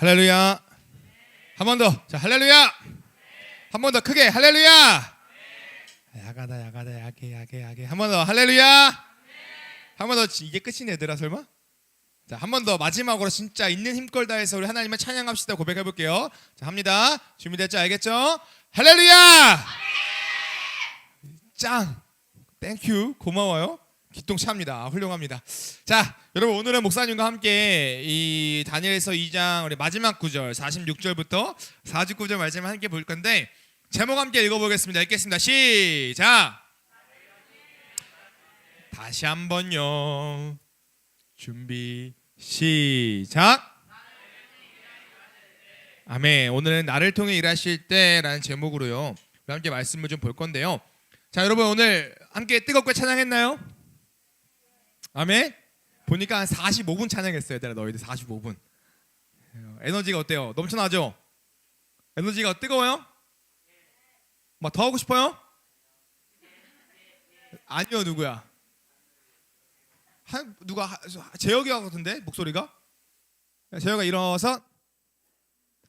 할렐루야. 한 번 더. 자, 할렐루야. 한 번 더 크게 할렐루야. 야가다 야가다 야게 야게 야게. 한 번 더 할렐루야. 한 번 더 이게 끝이네 얘들아 설마? 자, 한 번 더 마지막으로 진짜 있는 힘걸 다해서 우리 하나님을 찬양합시다 고백해 볼게요. 자, 합니다. 준비됐죠? 알겠죠? 할렐루야! 짱! 땡큐. 고마워요. 기똥차입니다. 훌륭합니다. 자, 여러분 오늘은 목사님과 함께 이 다니엘서 2장 우리 마지막 구절 46절부터 49절 말씀을 함께 볼 건데 제목 함께 읽어보겠습니다. 읽겠습니다. 시작. 다시 한번요. 준비 시작. 아멘. 오늘은 나를 통해 일하실 때라는 제목으로요. 함께 말씀을 좀 볼 건데요. 자, 여러분 오늘 함께 뜨겁게 찬양했나요? 아멘. 보니까 한 45분 찬양했어요. 얘들아 너희들 45분. 에너지가 어때요? 넘쳐나죠? 에너지가 뜨거워요? 막 더 하고 싶어요? 아니요 누구야? 한 누가 하- 재혁이 같은데 목소리가? 재혁아 일어서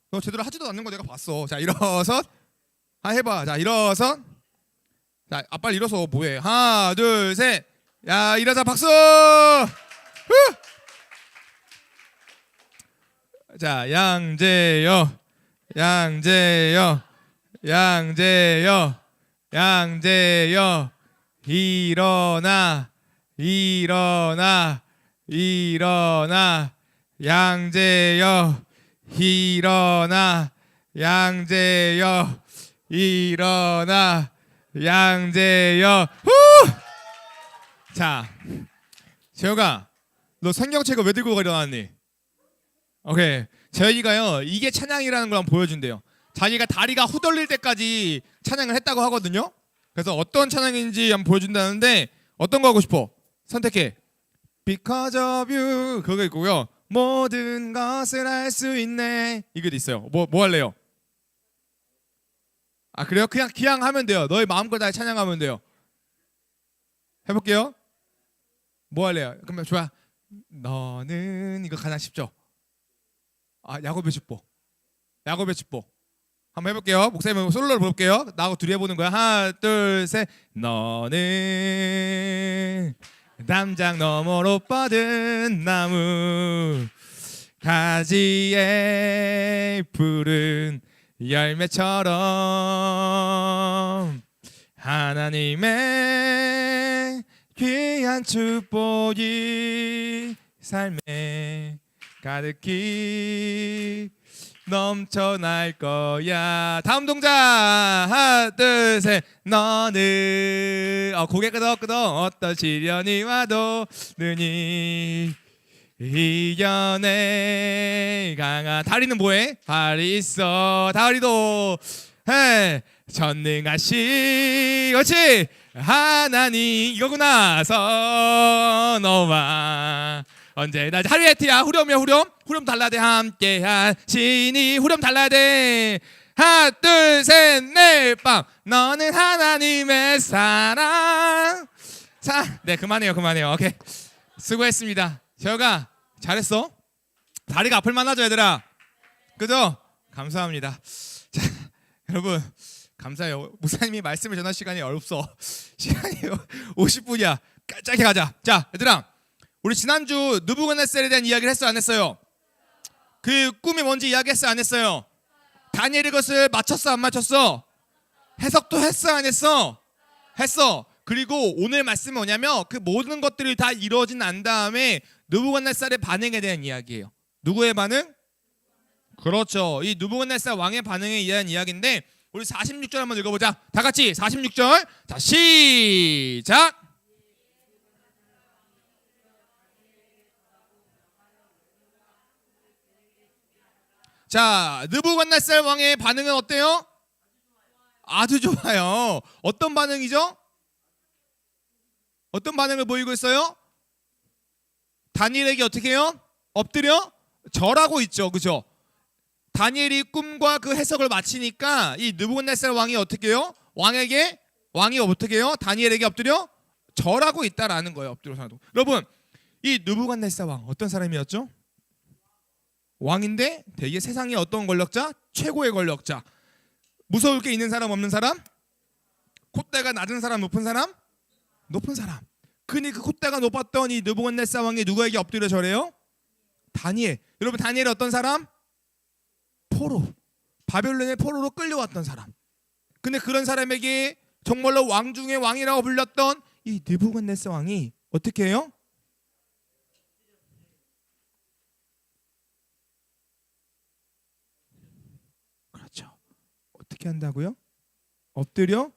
너 제대로 하지도 않는 거 내가 봤어. 자 일어서 아 해봐. 자 일어서 자 아빠 일어서 뭐해? 하나 둘 셋. 야 일어서 박수. 후! 자 양재여 양재여 양재여 양재여 일어나 일어나 일어나 양재여 일어나 양재여 일어나 양재여 후! 자 재혁아 너 성경책을 왜 들고 일어났니? 오케이. 저희가요 이게 찬양이라는 걸 한번 보여준대요. 자기가 다리가 후덜릴 때까지 찬양을 했다고 하거든요? 그래서 어떤 찬양인지 한번 보여준다는데 어떤 거 하고 싶어? 선택해. Because of you. 그거 있고요. 모든 것을 알 수 있네. 이것도 있어요. 뭐, 뭐 할래요? 아 그래요? 그냥 그냥 하면 돼요. 너의 마음껏 다 찬양하면 돼요. 해볼게요 뭐 할래요? 그러면 좋아. 너는 이거 가장 쉽죠? 아 야곱의 축복 야곱의 축복 한번 해볼게요. 목사님 솔로로 볼게요. 나하고 둘이 해보는 거야. 하나 둘 셋. 너는 담장 너머로 뻗은 나무 가지에 푸른 열매처럼 하나님의 귀한 축복이 삶에 가득히 넘쳐날 거야. 다음 동작 하나 둘셋. 너는 어, 고개 끄덕끄덕 어떤 시련이 와도 능히 이겨내. 강한 다리는 뭐해? 다리 있어. 다리도 해. 전능하시. 그렇지 하나님 이거구나. 선어와 언제나 하루에트야 후렴이야 후렴. 후렴 돼. 함께한 신이 후렴 달라야 돼. 하나 둘셋넷빵 너는 하나님의 사랑. 자네 그만해요 그만해요. 오케이. 수고했습니다. 재혁아 잘했어. 다리가 아플 만하죠 얘들아? 그죠? 감사합니다. 자 여러분 감사해요 목사님이 말씀을 전할 시간이 없어 시간이 50분이야 짧게 가자 자 얘들아 우리 지난주 누부갓네살에 대한 이야기를 했어 안 했어요? 그 꿈이 뭔지 이야기했어 안 했어요? 다니엘이 그것을 맞췄어 안 맞췄어? 해석도 했어 안 했어? 했어. 그리고 오늘 말씀은 뭐냐면 그 모든 것들이 다 이루어진 난 다음에 누부갓네살의 반응에 대한 이야기예요. 누구의 반응? 그렇죠. 이 누부갓네살 왕의 반응에 대한 이야기인데 우리 46절 한번 읽어보자. 다 같이 46절. 자 시작. 자, 느부갓네살 왕의 반응은 어때요? 아주 좋아요. 어떤 반응이죠? 어떤 반응을 보이고 있어요? 다니엘에게 어떻게 해요? 엎드려 절하고 있죠. 그죠? 다니엘이 꿈과 그 해석을 마치니까 이 느부갓네살 왕이 어떻게 해요? 왕에게 왕이 어떻게 해요? 다니엘에게 엎드려 절하고 있다라는 거예요. 엎드려 사도. 여러분, 이 느부갓네살 왕 어떤 사람이었죠? 왕인데 되게 세상에 어떤 권력자? 최고의 권력자. 무서울 게 있는 사람 없는 사람? 콧대가 낮은 사람 높은 사람? 높은 사람. 근데 그 콧대가 높았던 이 느부갓네살 왕이 누구에게 엎드려 절해요? 다니엘. 여러분 다니엘이 어떤 사람? 포로. 바벨론의 포로로 끌려왔던 사람. 근데 그런 사람에게 정말로 왕 중의 왕이라고 불렸던 이 느부갓네살 왕이 어떻게 해요? 그렇죠. 어떻게 한다고요? 엎드려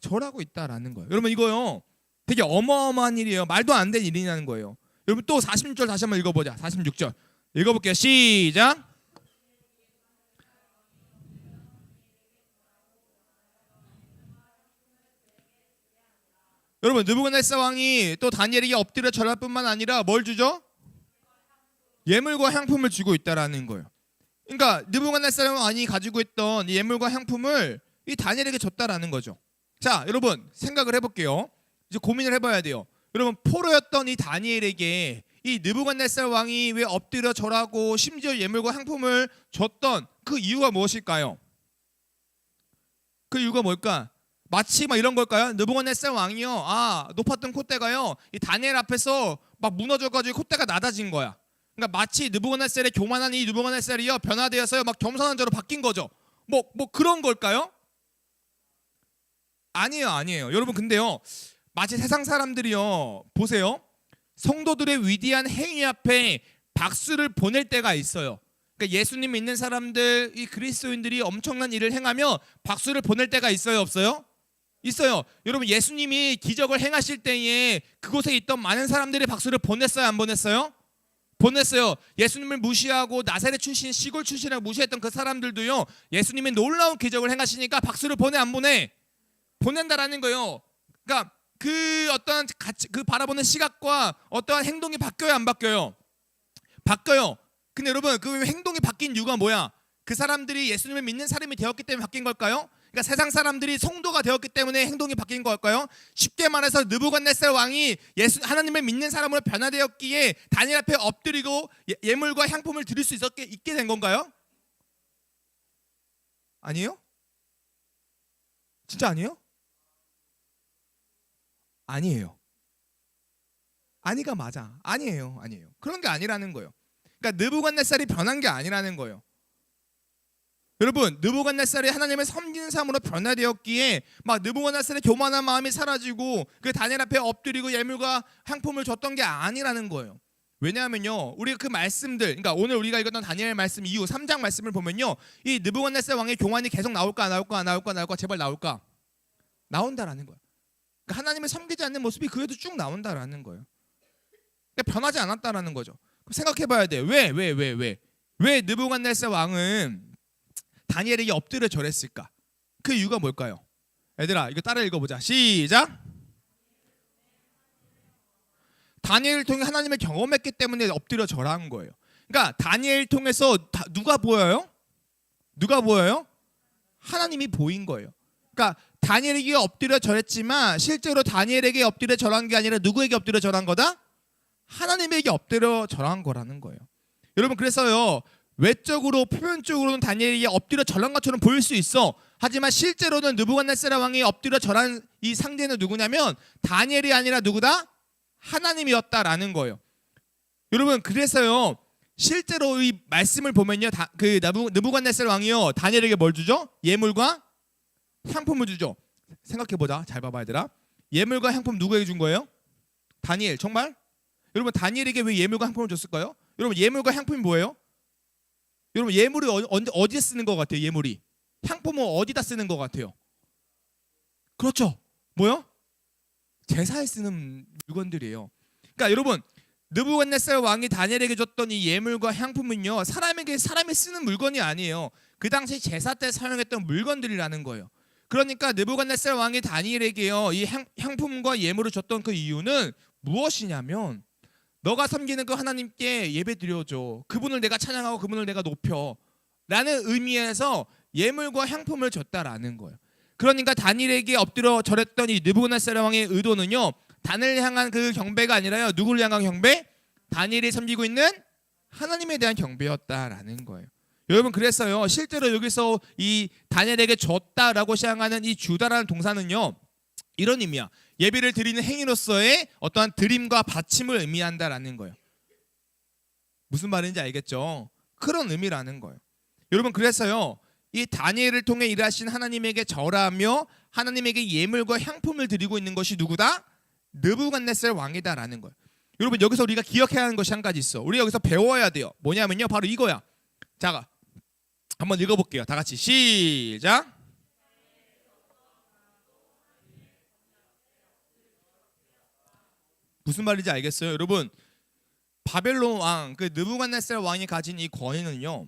절하고 있다라는 거예요. 여러분 이거요. 되게 어마어마한 일이에요. 말도 안 되는 일이라는 거예요. 여러분 또 46절 다시 한번 읽어보자. 46절 읽어볼게요. 시작. 여러분 느부갓네살 왕이 또 다니엘에게 엎드려 절할 뿐만 아니라 뭘 주죠? 예물과 향품을 주고 있다라는 거예요. 그러니까 느부갓네살 왕이 가지고 있던 이 예물과 향품을 이 다니엘에게 줬다라는 거죠. 자, 여러분 생각을 해볼게요. 이제 고민을 해봐야 돼요. 여러분 포로였던 이 다니엘에게 이 느부갓네살 왕이 왜 엎드려 절하고 심지어 예물과 향품을 줬던 그 이유가 무엇일까요? 그 이유가 뭘까? 마치 막 이런 걸까요? 느부갓네살 왕이요. 아 높았던 콧대가요. 이 다니엘 앞에서 막 무너져가지고 콧대가 낮아진 거야. 그러니까 마치 느부갓네살의 교만한 이 느부갓네살이요 변화되어서요 막 겸손한 자로 바뀐 거죠. 뭐뭐 그런 걸까요? 아니에요, 아니에요. 여러분 근데요 마치 세상 사람들이요 보세요 성도들의 위대한 행위 앞에 박수를 보낼 때가 있어요. 그러니까 예수님 믿는 사람들 이 그리스도인들이 엄청난 일을 행하며 박수를 보낼 때가 있어요, 없어요? 있어요. 여러분 예수님이 기적을 행하실 때에 그곳에 있던 많은 사람들이 박수를 보냈어요, 안 보냈어요? 보냈어요. 예수님을 무시하고 나사렛 출신, 시골 출신이라고 무시했던 그 사람들도요. 예수님이 놀라운 기적을 행하시니까 박수를 보내 안 보내? 보낸다라는 거예요. 그러니까 그 어떤 가치, 그 바라보는 시각과 어떠한 행동이 바뀌어요, 안 바뀌어요? 바뀌어요. 근데 여러분 그 행동이 바뀐 이유가 뭐야? 그 사람들이 예수님을 믿는 사람이 되었기 때문에 바뀐 걸까요? 그러니까 세상 사람들이 성도가 되었기 때문에 행동이 바뀐 걸까요? 쉽게 말해서 느부갓네살 왕이 예수 하나님을 믿는 사람으로 변화되었기에 다니엘 앞에 엎드리고 예, 물과 향품을 드릴 수 있었게 있게 된 건가요? 아니에요? 진짜 아니에요? 아니에요. 아니가 맞아. 아니에요. 아니에요. 그런 게 아니라는 거예요. 그러니까 느부갓네살이 변한 게 아니라는 거예요. 여러분, 느부갓네살이 하나님을 섬기는 삶으로 변화되었기에 막 느부갓네살의 교만한 마음이 사라지고 그 다니엘 앞에 엎드리고 예물과 향품을 줬던 게 아니라는 거예요. 왜냐하면요, 우리 그 말씀들, 그러니까 오늘 우리가 읽었던 다니엘 말씀 이후 3장 말씀을 보면요, 이 느부갓네살 왕의 교만이 계속 나올까 안 나올까 안 나올까 안 나올까 제발 나올까 나온다라는 거예요. 그러니까 하나님을 섬기지 않는 모습이 그에도 쭉 나온다라는 거예요. 그러니까 변하지 않았다라는 거죠. 생각해봐야 돼. 왜, 왜, 왜, 왜, 왜 느부갓네살 왕은 다니엘에게 엎드려 절했을까? 그 이유가 뭘까요? 얘들아, 이거 따라 읽어보자. 시작. 다니엘을 통해 하나님을 경험했기 때문에 엎드려 절한 거예요. 그러니까 다니엘 통해서 다- 누가 보여요? 누가 보여요? 하나님이 보인 거예요. 그러니까 다니엘에게 엎드려 절했지만 실제로 다니엘에게 엎드려 절한 게 아니라 누구에게 엎드려 절한 거다? 하나님에게 엎드려 절한 거라는 거예요. 여러분 그래서요 외적으로 표면적으로는 다니엘에게 엎드려 절한 것처럼 보일 수 있어. 하지만 실제로는 느부갓네살 왕이 엎드려 절한 이 상대는 누구냐면 다니엘이 아니라 누구다? 하나님이었다라는 거예요. 여러분 그래서요 실제로 이 말씀을 보면요 다, 그 느부갓네살 왕이요 다니엘에게 뭘 주죠? 예물과 향품을 주죠. 생각해 보자. 잘 봐봐 얘들아. 예물과 향품 누구에게 준 거예요? 다니엘. 정말? 여러분 다니엘에게 왜 예물과 향품을 줬을까요? 여러분 예물과 향품이 뭐예요? 여러분 예물이 어, 어디에 쓰는 것 같아요? 예물이 향품은 어디다 쓰는 것 같아요? 그렇죠. 뭐요? 제사에 쓰는 물건들이에요. 그러니까 여러분 느부갓네살 왕이 다니엘에게 줬던 이 예물과 향품은요 사람에게 사람이 쓰는 물건이 아니에요. 그 당시 제사 때 사용했던 물건들이라는 거예요. 그러니까 느부갓네살 왕이 다니엘에게요 이 향, 향품과 예물을 줬던 그 이유는 무엇이냐면 너가 섬기는 그 하나님께 예배 드려줘. 그분을 내가 찬양하고 그분을 내가 높여. 라는 의미에서 예물과 향품을 줬다라는 거예요. 그러니까 다니엘에게 엎드려 절했던 이 느부갓네살 왕의 의도는요. 단을 향한 그 경배가 아니라요. 누구를 향한 경배? 다니엘이 섬기고 있는 하나님에 대한 경배였다라는 거예요. 여러분 그랬어요. 실제로 여기서 이 다니엘에게 줬다라고 시작하는 이 주다라는 동사는요. 이런 의미야. 예배를 드리는 행위로서의 어떠한 드림과 받침을 의미한다라는 거예요. 무슨 말인지 알겠죠? 그런 의미라는 거예요. 여러분 그래서요. 이 다니엘을 통해 일하신 하나님에게 절하며 하나님에게 예물과 향품을 드리고 있는 것이 누구다? 느부갓네살 왕이다라는 거예요. 여러분 여기서 우리가 기억해야 하는 것이 한 가지 있어. 우리 여기서 배워야 돼요. 뭐냐면요. 바로 이거야. 자, 한번 읽어볼게요. 다 같이 시작. 무슨 말인지 알겠어요, 여러분? 바벨론 왕, 그 느부갓네살 왕이 가진 이 권위는요,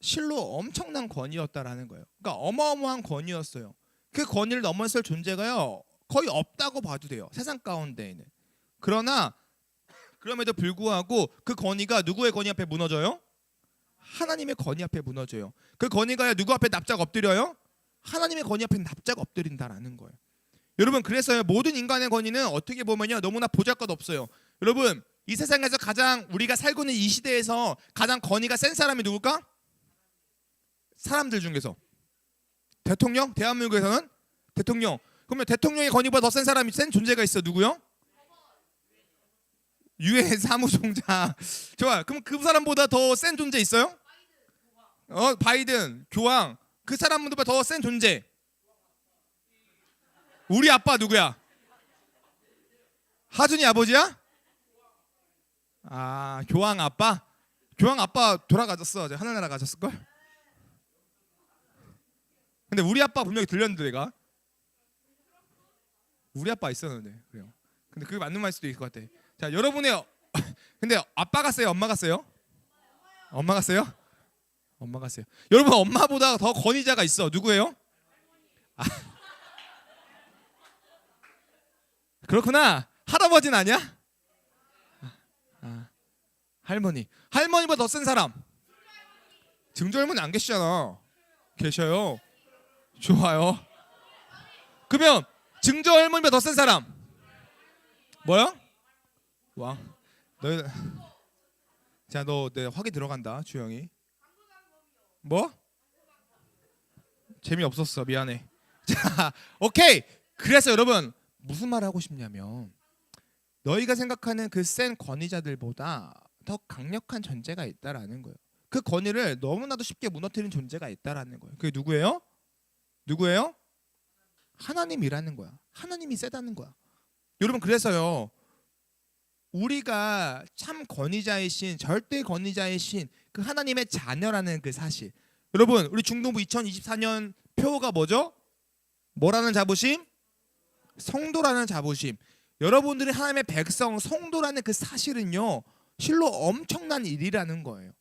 실로 엄청난 권위였다라는 거예요. 그러니까 어마어마한 권위였어요. 그 권위를 넘어설 존재가요 거의 없다고 봐도 돼요. 세상 가운데에는. 그러나 그럼에도 불구하고 그 권위가 누구의 권위 앞에 무너져요? 하나님의 권위 앞에 무너져요. 그 권위가 누구 앞에 납작 엎드려요? 하나님의 권위 앞에 납작 엎드린다라는 거예요. 여러분 그래서 모든 인간의 권위는 어떻게 보면요 너무나 보잘것없어요. 여러분 이 세상에서 가장 우리가 살고 있는 이 시대에서 가장 권위가 센 사람이 누굴까? 사람들 중에서 대통령 대한민국에서는 대통령 그러면 대통령의 권위보다 더 센 사람이 센 존재가 있어 누구요? 유엔 사무총장 좋아 그럼 그 사람보다 더 센 존재 있어요? 어 바이든 교황 그 사람보다 더 센 존재 우리 아빠 누구야? 하준이 아버지야? 아 교황 아빠 교황 아빠 돌아가셨어 하늘나라 가셨을 걸? 근데 우리 아빠 분명히 들렸는데 내가 우리 아빠 있었는데 그래요. 근데 그게 맞는 말일 수도 있을 것 같아. 자 여러분의 어- 근데 아빠가 세요, 엄마가 세요? 엄마가 세요? 엄마가 세요. 여러분 엄마보다 더 권위자가 있어. 누구예요? 아. 그렇구나. 할아버지는 아니야? 아, 아. 할머니. 할머니보다 더 센 사람. 증조 할머니 안 계시잖아. 계셔요. 좋아요. 그러면 증조 할머니보다 더 센 사람. 뭐야? 왕. 너 자, 너내 확인 들어간다, 주영이. 뭐? 재미 없었어. 미안해. 자, 오케이. 그래서 여러분 무슨 말 하고 싶냐면 너희가 생각하는 그 센 권위자들보다 더 강력한 존재가 있다라는 거예요. 그 권위를 너무나도 쉽게 무너뜨리는 존재가 있다라는 거예요. 그게 누구예요? 누구예요? 하나님이라는 거야. 하나님이 세다는 거야. 여러분 그래서요. 우리가 참 권위자이신 절대 권위자이신 그 하나님의 자녀라는 그 사실. 여러분 우리 중동부 2024년 표가 뭐죠? 뭐라는 자부심? 성도라는 자부심. 여러분들이 하나님의 백성 성도라는 그 사실은요. 실로 엄청난 일이라는 거예요.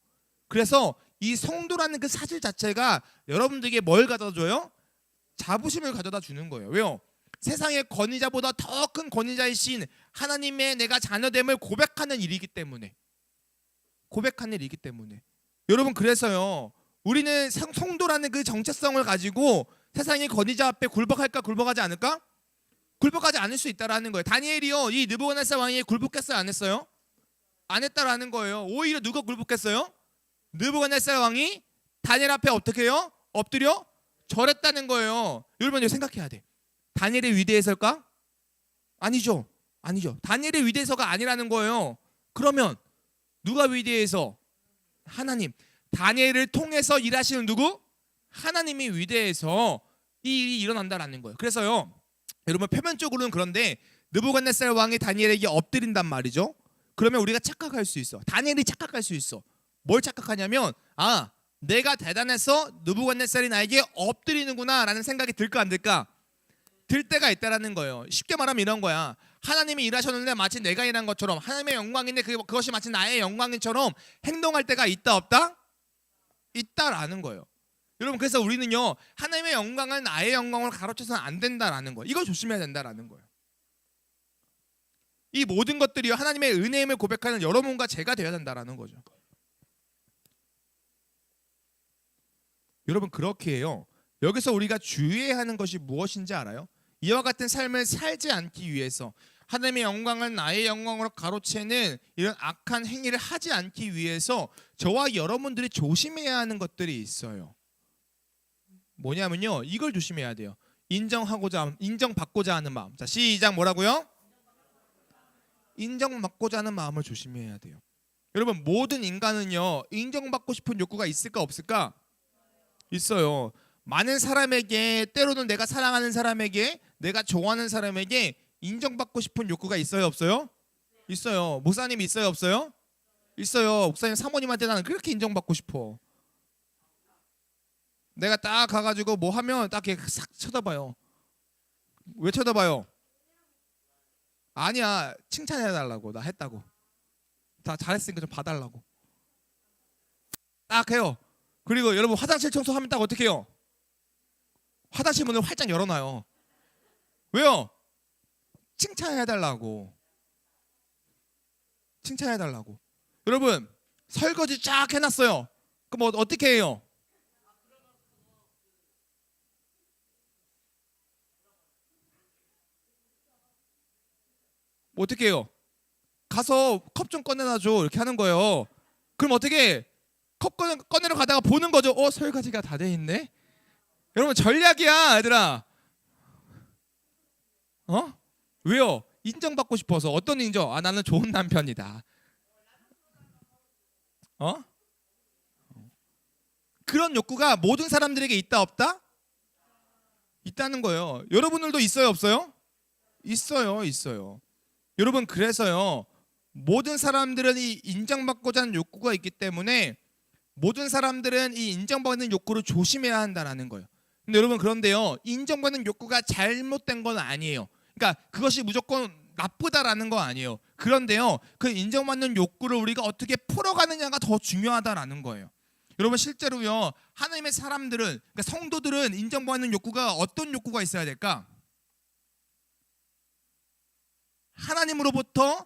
그래서 이 성도라는 그 사실 자체가 여러분들에게 뭘 가져다 줘요? 자부심을 가져다 주는 거예요. 왜요? 세상의 권위자보다 더 큰 권위자이신 하나님의 내가 자녀됨을 고백하는 일이기 때문에 고백하는 일이기 때문에 여러분 그래서요 우리는 성- 성도라는 그 정체성을 가지고 세상의 권위자 앞에 굴복할까 굴복하지 않을까 굴복하지 않을 수 있다라는 거예요 다니엘이요 이 느부갓네살 왕이 굴복했어요 안 했어요 안 했다라는 거예요 오히려 누가 굴복했어요 느부갓네살 왕이 다니엘 앞에 어떻게 해요 엎드려 절했다는 거예요 여러분 생각해야 돼 다니엘의 위대해서일까? 아니죠. 아니죠. 다니엘의 위대해서가 아니라는 거예요. 그러면 누가 위대해서? 하나님. 다니엘을 통해서 일하시는 누구? 하나님이 위대해서 이 일이 일어난다라는 거예요. 그래서요. 여러분 표면적으로는 그런데 느부갓네살 왕이 다니엘에게 엎드린단 말이죠. 그러면 우리가 착각할 수 있어. 다니엘이 착각할 수 있어. 뭘 착각하냐면 아, 내가 대단해서 느부갓네살이 나에게 엎드리는구나라는 생각이 들까 안 들까? 들 때가 있다라는 거예요. 쉽게 말하면 이런 거야. 하나님이 일하셨는데 마치 내가 일한 것처럼 하나님의 영광인데 그- 그것이 마치 나의 영광인처럼 행동할 때가 있다 없다? 있다라는 거예요. 여러분 그래서 우리는요 하나님의 영광을 나의 영광으로 가로채서는 안 된다라는 거예요. 이걸 조심해야 된다라는 거예요. 이 모든 것들이 하나님의 은혜임을 고백하는 여러분과 제가 되어야 된다라는 거죠. 여러분 그렇게 해요. 여기서 우리가 주의해야 하는 것이 무엇인지 알아요? 이와 같은 삶을 살지 않기 위해서 하나님의 영광은 나의 영광으로 가로채는 이런 악한 행위를 하지 않기 위해서 저와 여러분들이 조심해야 하는 것들이 있어요. 뭐냐면요. 이걸 조심해야 돼요. 인정하고자 인정받고자 하는 마음. 자, 시작 뭐라고요? 인정받고자 하는 마음을 조심해야 돼요. 여러분 모든 인간은요 인정받고 싶은 욕구가 있을까 없을까? 있어요. 많은 사람에게 때로는 내가 사랑하는 사람에게 내가 좋아하는 사람에게 인정받고 싶은 욕구가 있어요 없어요? 있어요. 목사님 있어요 없어요? 있어요. 목사님 사모님한테 나는 그렇게 인정받고 싶어. 내가 딱 가가지고 뭐 하면 딱 이렇게 싹 쳐다봐요. 왜 쳐다봐요? 아니야 칭찬해달라고 나 했다고. 다 잘했으니까 좀 봐달라고. 딱 해요. 그리고 여러분 화장실 청소하면 딱 어떻게 해요? 화장실 문을 활짝 열어놔요. 왜요? 칭찬해달라고. 칭찬해달라고. 여러분 설거지 쫙 해놨어요. 그럼 어, 어떻게 해요? 뭐 어떻게 해요? 가서 컵 좀 꺼내놔줘 이렇게 하는 거예요. 그럼 어떻게 해? 컵 꺼내, 꺼내러 가다가 보는 거죠. 어 설거지가 다 돼 있네. 여러분 전략이야 얘들아. 어? 왜요? 인정받고 싶어서 어떤 인정? 아 나는 좋은 남편이다. 어? 그런 욕구가 모든 사람들에게 있다 없다? 있다는 거예요. 여러분들도 있어요 없어요? 있어요 있어요. 여러분 그래서요 모든 사람들은 이 인정받고자 하는 욕구가 있기 때문에 모든 사람들은 이 인정받는 욕구를 조심해야 한다라는 거예요. 근데 여러분 그런데요 인정받는 욕구가 잘못된 건 아니에요. 그러니까 그것이 무조건 나쁘다라는 거 아니에요. 그런데요 그 인정받는 욕구를 우리가 어떻게 풀어가느냐가 더 중요하다라는 거예요. 여러분 실제로요 하나님의 사람들은 그러니까 성도들은 인정받는 욕구가 어떤 욕구가 있어야 될까? 하나님으로부터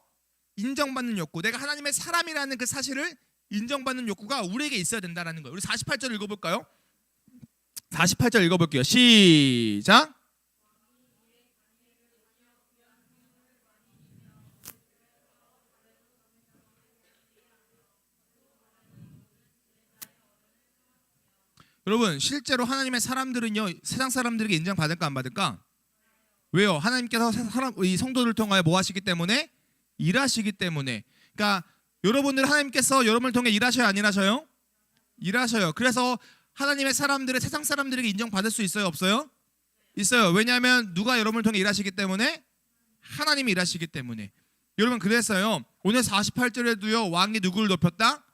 인정받는 욕구. 내가 하나님의 사람이라는 그 사실을 인정받는 욕구가 우리에게 있어야 된다라는 거예요. 우리 48절 읽어볼까요? 48절 읽어볼게요. 시작. 여러분 실제로 하나님의 사람들은요 세상 사람들에게 인정받을까 안 받을까? 왜요? 하나님께서 사람 이 성도를 통하여 뭐 하시기 때문에 일하시기 때문에. 그러니까 여러분들 하나님께서 여러분을 통해 일하셔요, 안 일하셔요? 일하셔요. 그래서 하나님의 사람들을 세상 사람들에게 인정받을 수 있어요, 없어요? 있어요. 왜냐하면 누가 여러분을 통해 일하시기 때문에 하나님이 일하시기 때문에. 여러분 그래서요. 오늘 48절에도요. 왕이 누구를 높였다?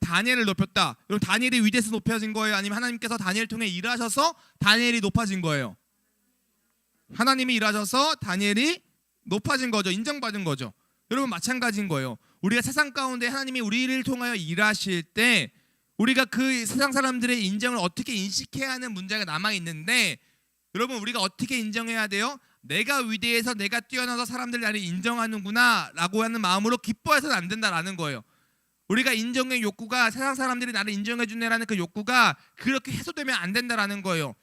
다니엘을 높였다. 여러분 다니엘이 위대해서 높여진 거예요? 아니면 하나님께서 다니엘을 통해 일하셔서 다니엘이 높아진 거예요? 하나님이 일하셔서 다니엘이 높아진 거죠. 인정받은 거죠. 여러분 마찬가지인 거예요. 우리가 세상 가운데 하나님이 우리를 통하여 일하실 때 우리가 그 세상 사람들의 인정을 어떻게 인식해야 하는 문제가 남아 있는데 여러분 우리가 어떻게 인정해야 돼요? 내가 위대해서 내가 뛰어나서 사람들이 나를 인정하는구나라고 하는 마음으로 기뻐해서는 안 된다라는 거예요. 우리가 인정의 욕구가 세상 사람들이 나를 인정해 주네라는 그 욕구가 그렇게 해소되면 안 된다라는 거예요.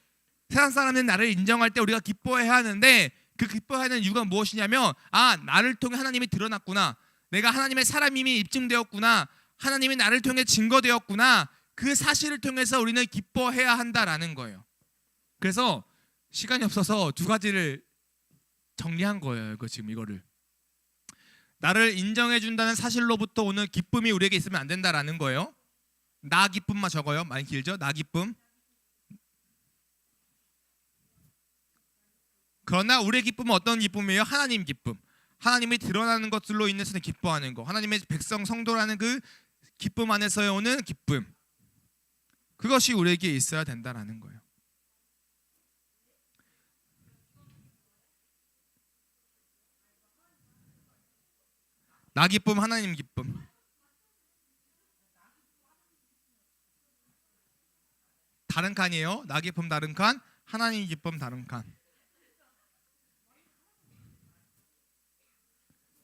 세상 사람들은 나를 인정할 때 우리가 기뻐해야 하는데 그 기뻐하는 이유가 무엇이냐면 아 나를 통해 하나님이 드러났구나. 내가 하나님의 사람임이 입증되었구나. 하나님이 나를 통해 증거되었구나. 그 사실을 통해서 우리는 기뻐해야 한다라는 거예요. 그래서 시간이 없어서 두 가지를 정리한 거예요 이거 지금 이거를. 나를 인정해 준다는 사실로부터 오는 기쁨이 우리에게 있으면 안 된다라는 거예요. 나 기쁨만 적어요. 많이 길죠? 나 기쁨 그러나 우리의 기쁨은 어떤 기쁨이에요? 하나님 기쁨. 하나님이 드러나는 것들로 인해서 기뻐하는 거. 하나님의 백성 성도라는 그 기쁨 안에서 오는 기쁨. 그것이 우리에게 있어야 된다라는 거예요. 나 기쁨, 하나님 기쁨. 다른 칸이에요. 나 기쁨 다른 칸, 하나님 기쁨 다른 칸.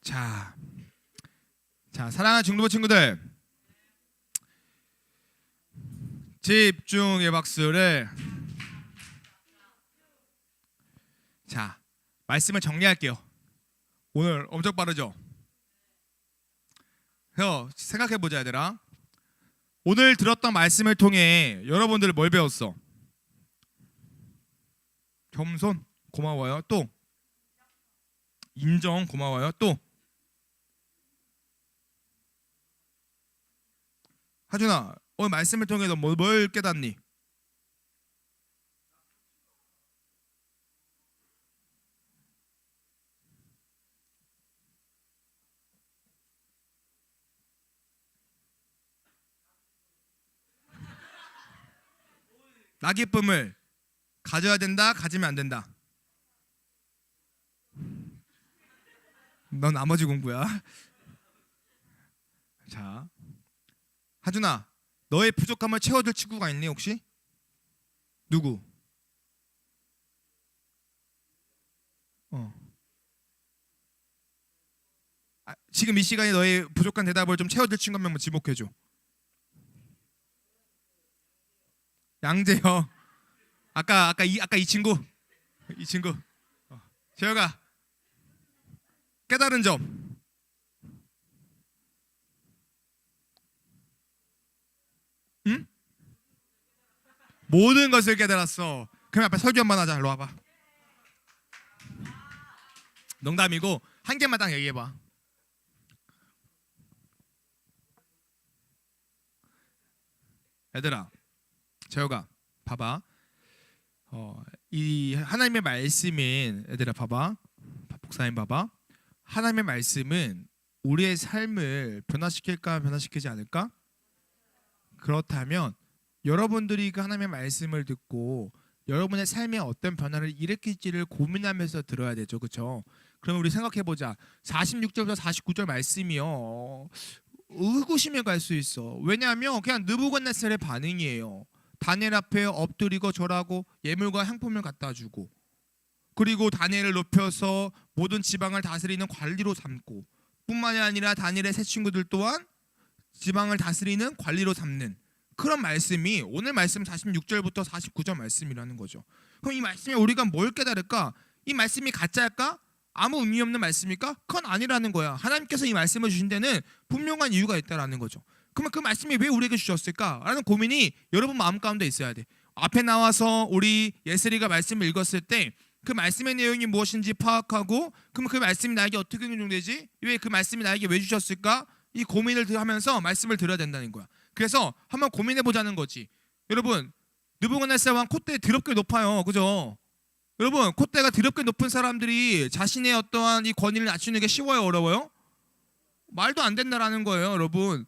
자, 자 사랑하는 중도부 친구들, 집중의 박수를. 자, 말씀을 정리할게요. 오늘 엄청 빠르죠? 형 생각해 보자 얘들아. 오늘 들었던 말씀을 통해 여러분들 뭘 배웠어? 겸손 고마워요. 또 인정 고마워요. 또 하준아 오늘 말씀을 통해 너뭘 뭘 깨닫니? 나 기쁨을 가져야 된다, 가지면 안 된다. 넌 나머지 공부야. 자, 하준아, 너의 부족함을 채워줄 친구가 있니 혹시? 누구? 어. 아, 지금 이 시간에 너의 부족한 대답을 좀 채워줄 친구 한 명만 지목해줘. 양재요. 아까 아까 이 아까 이 친구 이 친구 어. 재혁아 깨달은 점 응? 모든 것을 깨달았어. 그럼 앞에 설교 한번 하자. 일로 와봐. 농담이고 한 개만 딱 얘기해봐. 얘들아 재혁아 봐봐. 어, 이 하나님의 말씀인 얘들아 봐봐. 복사님 봐봐. 하나님의 말씀은 우리의 삶을 변화시킬까 변화시키지 않을까? 그렇다면 여러분들이 그 하나님의 말씀을 듣고 여러분의 삶에 어떤 변화를 일으킬지를 고민하면서 들어야 되죠. 그렇죠 그럼 우리 생각해 보자. 46절부터 49절 말씀이요. 의구심에 갈 수 있어. 왜냐하면 그냥 느부갓네살의 반응이에요. 다니엘 앞에 엎드리고 절하고 예물과 향품을 갖다 주고 그리고 다니엘을 높여서 모든 지방을 다스리는 관리로 삼고 뿐만이 아니라 다니엘의 새 친구들 또한 지방을 다스리는 관리로 삼는 그런 말씀이 오늘 말씀 46절부터 49절 말씀이라는 거죠. 그럼 이 말씀에 우리가 뭘 깨달을까? 이 말씀이 가짜일까? 아무 의미 없는 말씀일까? 그건 아니라는 거야. 하나님께서 이 말씀을 주신 데는 분명한 이유가 있다라는 거죠. 그러면 그 말씀이 왜 우리에게 주셨을까 라는 고민이 여러분 마음 가운데 있어야 돼. 앞에 나와서 우리 예슬이가 말씀을 읽었을 때 그 말씀의 내용이 무엇인지 파악하고 그럼 그 말씀이 나에게 어떻게 적용되지? 왜 그 말씀이 나에게 왜 주셨을까? 이 고민을 하면서 말씀을 들어야 된다는 거야. 그래서 한번 고민해 보자는 거지. 여러분 느부갓네살 왕 콧대 더럽게 높아요. 그죠? 여러분 콧대가 더럽게 높은 사람들이 자신의 어떠한 이 권위를 낮추는 게 쉬워요, 어려워요? 말도 안 된다라는 거예요, 여러분.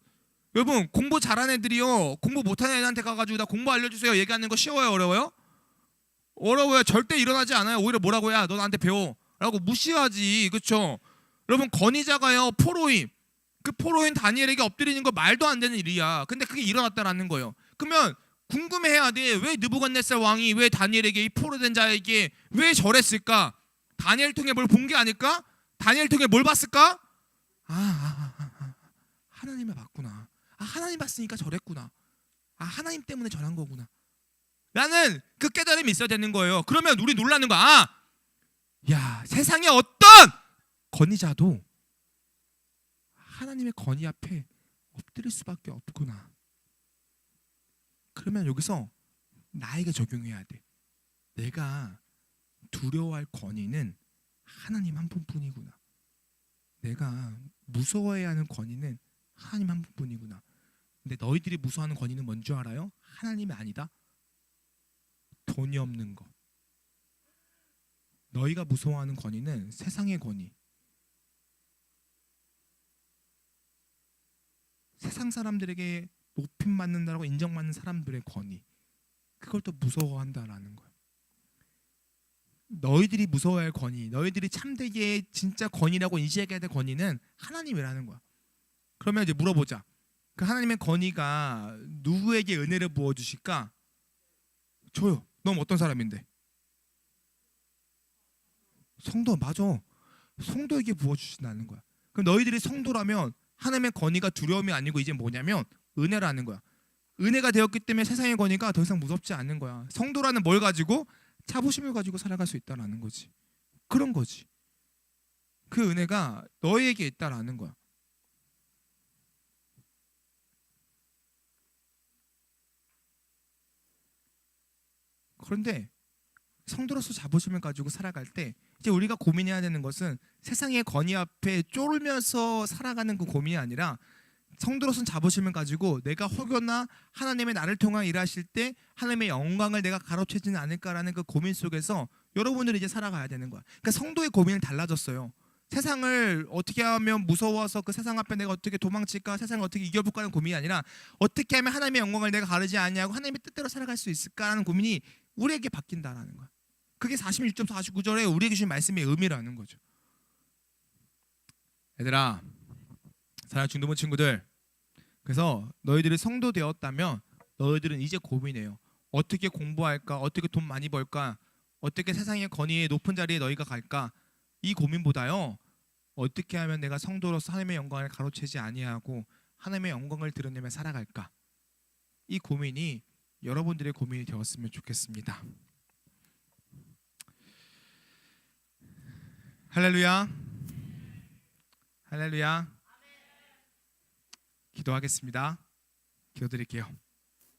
여러분 공부 잘하는 애들이요 공부 못하는 애한테 가 가지고 나 공부 알려 주세요 얘기하는 거 쉬워요 어려워요? 어려워요 절대 일어나지 않아요 오히려 뭐라고 해야 너 나한테 배워 라고 무시하지 그쵸 여러분 건의자가요 포로임 그 포로인 다니엘에게 엎드리는 거 말도 안 되는 일이야 근데 그게 일어났다라는 거예요 그러면 궁금해해야 돼 왜 느부갓네살 왕이 왜 다니엘에게 이 포로된 자에게 왜 절했을까 다니엘 통해 뭘 본 게 아닐까 다니엘 통해 뭘 봤을까 아, 아, 아, 아, 아. 하나님을 봤구나 아 하나님 봤으니까 저랬구나. 아 하나님 때문에 저런 거구나. 라는 그 깨달음이 있어야 되는 거예요. 그러면 우리 놀라는 거 아, 야 세상에 어떤 건의자도 하나님의 건의 앞에 엎드릴 수밖에 없구나. 그러면 여기서 나에게 적용해야 돼. 내가 두려워할 권위는 하나님 한 분뿐이구나. 내가 무서워해야 하는 권위는 하나님 한 분뿐이구나. 근데 너희들이 무서워하는 권위는 뭔줄 알아요? 하나님이 아니다. 돈이 없는 것. 너희가 무서워하는 권위는 세상의 권위. 세상 사람들에게 높임 받는다고 인정받는 사람들의 권위. 그걸 또 무서워한다라는 거예요. 너희들이 무서워할 권위, 너희들이 참되게 진짜 권위라고 인식해야 될 권위는 하나님이라는 거야. 그러면 이제 물어보자. 그 하나님의 건의가 누구에게 은혜를 부어 주실까? 저요. 넌 어떤 사람인데? 성도 맞아. 성도에게 부어 주신다는 거야. 그럼 너희들이 성도라면 하나님의 건의가 두려움이 아니고 이제 뭐냐면 은혜라는 거야. 은혜가 되었기 때문에 세상의 건의가 더 이상 무섭지 않는 거야. 성도라는 뭘 가지고 자부심을 가지고 살아갈 수 있다라는 거지. 그런 거지. 그 은혜가 너희에게 있다라는 거야. 그런데 성도로서 자부심을 가지고 살아갈 때 이제 우리가 고민해야 되는 것은 세상의 건의 앞에 쫄면서 살아가는 그 고민이 아니라 성도로서는 자부심을 가지고 내가 혹여나 하나님의 나를 통한 일하실 때 하나님의 영광을 내가 가로채지는 않을까라는 그 고민 속에서 여러분들이 이제 살아가야 되는 거야. 그러니까 성도의 고민은 달라졌어요. 세상을 어떻게 하면 무서워서 그 세상 앞에 내가 어떻게 도망칠까, 세상을 어떻게 이겨볼까라는 고민이 아니라 어떻게 하면 하나님의 영광을 내가 가르지 않냐고 하나님의 뜻대로 살아갈 수 있을까라는 고민이 우리에게 바뀐다라는 거야. 그게 46점 49절에 우리에게 주신 말씀의 의미라는 거죠. 얘들아, 사랑 중도부 친구들. 그래서 너희들이 성도 되었다면 너희들은 이제 고민해요. 어떻게 공부할까? 어떻게 돈 많이 벌까? 어떻게 세상의 건의의 높은 자리에 너희가 갈까? 이 고민보다요. 어떻게 하면 내가 성도로서 하나님의 영광을 가로채지 아니하고 하나님의 영광을 드러내며 살아갈까? 이 고민이 여러분들의 고민이 되었으면 좋겠습니다. 할렐루야. 할렐루야. 기도하겠습니다. 기도드릴게요.